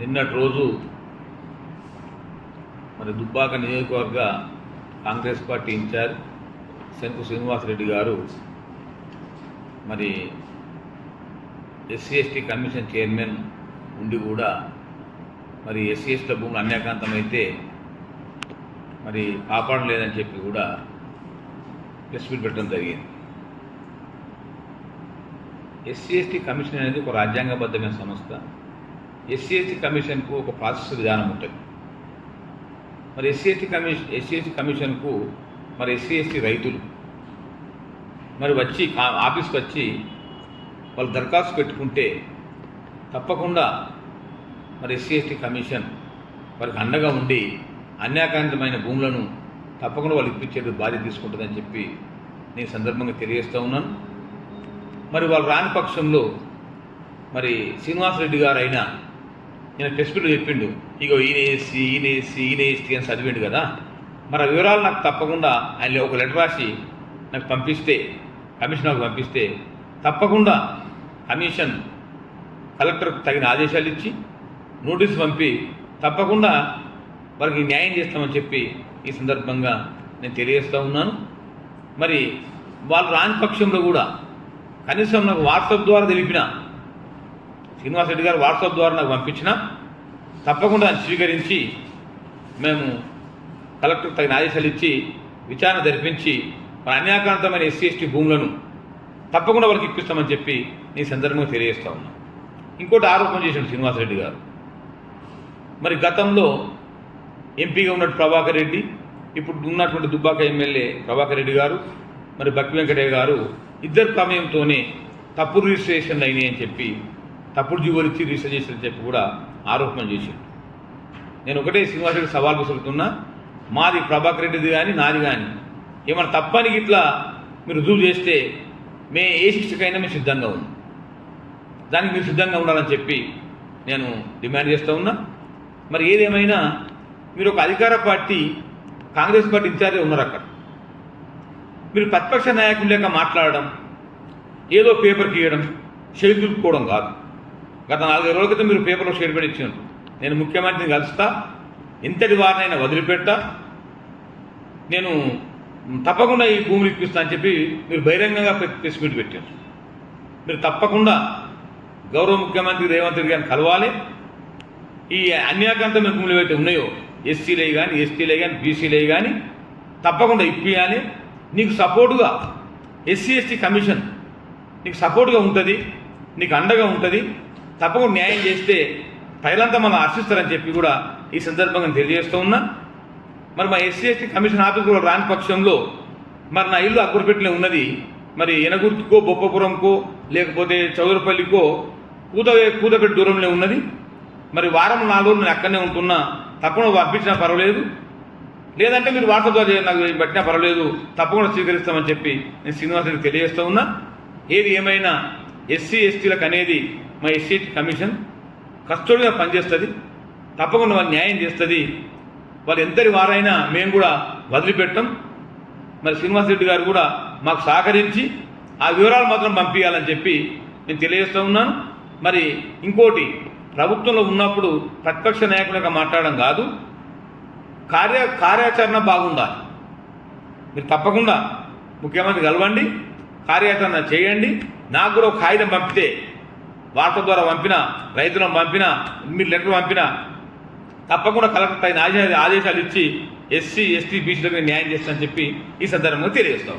నిన్నటి రోజు మరి దుబ్బాక నియోజకవర్గ కాంగ్రెస్ పార్టీ ఇన్ఛార్జ్ శంకు శ్రీనివాసరెడ్డి గారు మరి ఎస్సీ ఎస్టీ కమిషన్ చైర్మన్ ఉండి కూడా మరి ఎస్సీ ఎస్టీ భూములు అన్యాకాంతమైతే మరి కాపాడలేదని చెప్పి కూడా ప్రెస్ మీట్ పెట్టడం జరిగింది. ఎస్సీ ఎస్టీ కమిషన్ అనేది ఒక రాజ్యాంగబద్ధమైన సంస్థ. ఎస్సీఎస్టీ కమిషన్కు ఒక ప్రాసెస్ విధానం ఉంటుంది. మరి ఎస్సీఎస్టీ కమిషన్ ఎస్సీఎస్టీ కమిషన్కు మరి ఎస్సీఎస్టీ రైతులు మరి వచ్చి ఆఫీస్కి వచ్చి వాళ్ళు దరఖాస్తు పెట్టుకుంటే తప్పకుండా మరి ఎస్సీఎస్టీ కమిషన్ వారికి అండగా ఉండి అన్యాకాంతమైన భూములను తప్పకుండా వాళ్ళు ఇప్పించే బాధ్యత తీసుకుంటుందని చెప్పి నేను సందర్భంగా తెలియజేస్తూ ఉన్నాను. మరి వాళ్ళు రాని పక్షంలో మరి శ్రీనివాసరెడ్డి గారు అయినా నేను టెస్ట్ చెప్పిండు ఇగో ఈయన ఎస్సీ ఈయన ఎస్సీ ఈయన అని చదివిండు కదా. మరి ఆ వివరాలు నాకు తప్పకుండా ఆయన ఒక లెటర్ రాసి నాకు పంపిస్తే కమిషన్ నాకు పంపిస్తే తప్పకుండా కమిషన్ కలెక్టర్కు తగిన ఆదేశాలు ఇచ్చి నోటీస్ పంపి తప్పకుండా వారికి న్యాయం చేస్తామని చెప్పి ఈ సందర్భంగా నేను తెలియజేస్తూ ఉన్నాను. మరి వాళ్ళు రాని పక్షంలో కూడా కనీసం నాకు వాట్సాప్ ద్వారా తెలిపిన శ్రీనివాస్ రెడ్డి గారు వాట్సాప్ ద్వారా నాకు పంపించిన తప్పకుండా దాన్ని స్వీకరించి మేము కలెక్టర్ తగిన ఆదేశాలు ఇచ్చి విచారణ జరిపించి మన అన్యాకాంతమైన ఎస్సీ ఎస్టీ భూములను తప్పకుండా వాళ్ళకి ఇప్పిస్తామని చెప్పి నేను సందర్భంగా తెలియజేస్తా ఉన్నా. ఇంకోటి ఆరోపణ చేశాడు శ్రీనివాసరెడ్డి గారు. మరి గతంలో ఎంపీగా ఉన్నట్టు ప్రభాకర్ రెడ్డి ఇప్పుడు ఉన్నటువంటి దుబ్బాక ఎమ్మెల్యే ప్రభాకర్ రెడ్డి గారు మరి బక్కి వెంకటయ్య గారు ఇద్దరు ప్రమేయంతోనే తప్పు రిజిస్ట్రేషన్లు అయినాయి అని చెప్పి తప్పుడు జీవోలు ఇచ్చి రిజిస్టర్ చేశారని చెప్పి కూడా ఆరోపణ చేశారు. నేను ఒకటే శ్రీనివాసరెడ్డి సవాల్ విసురుతున్నా మాది ప్రభాకర్ రెడ్డిది కానీ నాది కానీ ఏమైనా తప్పని ఇట్లా మీరు రుజువు చేస్తే మే ఏ శిక్షకైనా మేము సిద్ధంగా ఉన్నాం. దానికి మీరు సిద్ధంగా ఉండాలని చెప్పి నేను డిమాండ్ చేస్తూ ఉన్నా. మరి ఏదేమైనా మీరు ఒక అధికార పార్టీ కాంగ్రెస్ పార్టీ ఇన్ఛార్జే ఉన్నారు అక్కడ. మీరు ప్రతిపక్ష నాయకులు లేక మాట్లాడడం ఏదో పేపర్కి ఇవ్వడం షేర్ కాదు. గత నాలుగైదు రోజుల క్రితం మీరు పేపర్లో షేర్ పెట్టి ఇచ్చారు. నేను ముఖ్యమంత్రిని కలుస్తా ఇంతటి వారినైనా వదిలిపెట్టా నేను తప్పకుండా ఈ భూములు ఇప్పిస్తా అని చెప్పి మీరు బహిరంగంగా ప్రెస్ మీట్ పెట్టారు. మీరు తప్పకుండా గౌరవ ముఖ్యమంత్రి రేవంత్ రెడ్డి గారిని కలవాలి. ఈ అన్యాకాంతమైన భూములు ఏవైతే ఉన్నాయో ఎస్సీలే కానీ ఎస్టీలే కానీ బీసీలే కానీ తప్పకుండా ఇప్పియాలి. నీకు సపోర్టుగా ఎస్సీ ఎస్టీ కమిషన్ నీకు సపోర్టుగా ఉంటుంది నీకు అండగా ఉంటుంది. తప్పకుండా న్యాయం చేస్తే ప్రజలంతా మనం ఆశిస్తారని చెప్పి కూడా ఈ సందర్భంగా నేను తెలియజేస్తూ ఉన్నా. మరి మా ఎస్సీ ఎస్టీ కమిషన్ ఆఫీస్ కూడా రాని పక్షంలో మరి నా ఇల్లు అక్కురపెట్టిలో ఉన్నది. మరి ఎనగుర్తుకో బొప్పపురంకో లేకపోతే చౌదరపల్లికో కూత కూతపెట్టి దూరంలో ఉన్నది. మరి వారం నాలుగు రోజులు నేను అక్కడనే ఉంటున్నా. తప్పకుండా పంపించినా పర్వాలేదు. లేదంటే మీరు వాట్సాప్ ద్వారా నాకు పెట్టినా పర్వాలేదు. తప్పకుండా స్వీకరిస్తామని చెప్పి నేను శ్రీనివాసరెడ్డి తెలియజేస్తూ ఉన్నా. ఏది ఏమైనా ఎస్సీ ఎస్టీలకు అనేది మా ఎస్సీ కమిషన్ కస్టడీగా పనిచేస్తుంది తప్పకుండా వాళ్ళు న్యాయం చేస్తుంది. వాళ్ళు ఎంతటి వారైనా మేము కూడా వదిలిపెట్టం. మరి శ్రీనివాసరెడ్డి గారు కూడా మాకు సహకరించి ఆ వివరాలు మాత్రం పంపించాలని చెప్పి నేను తెలియజేస్తూ ఉన్నాను. మరి ఇంకోటి ప్రభుత్వంలో ఉన్నప్పుడు ప్రతిపక్ష నాయకులుగా మాట్లాడడం కాదు. కార్య కార్యాచరణ బాగుండాలి. మీరు తప్పకుండా ముఖ్యమంత్రి కలవండి కార్యాచరణ చేయండి. నాకు కూడా ఒక కాగితం పంపితే వార్త ద్వారా పంపిన రైతులను పంపిన మీరు లెటర్ పంపిన తప్పకుండా కలెక్టర్ తగిన ఆదేశాలు ఆదేశాలు ఇచ్చి ఎస్సీ ఎస్టీ బీసీలకు న్యాయం చేస్తానని చెప్పి ఈ సందర్భంగా తెలియజేస్తాం.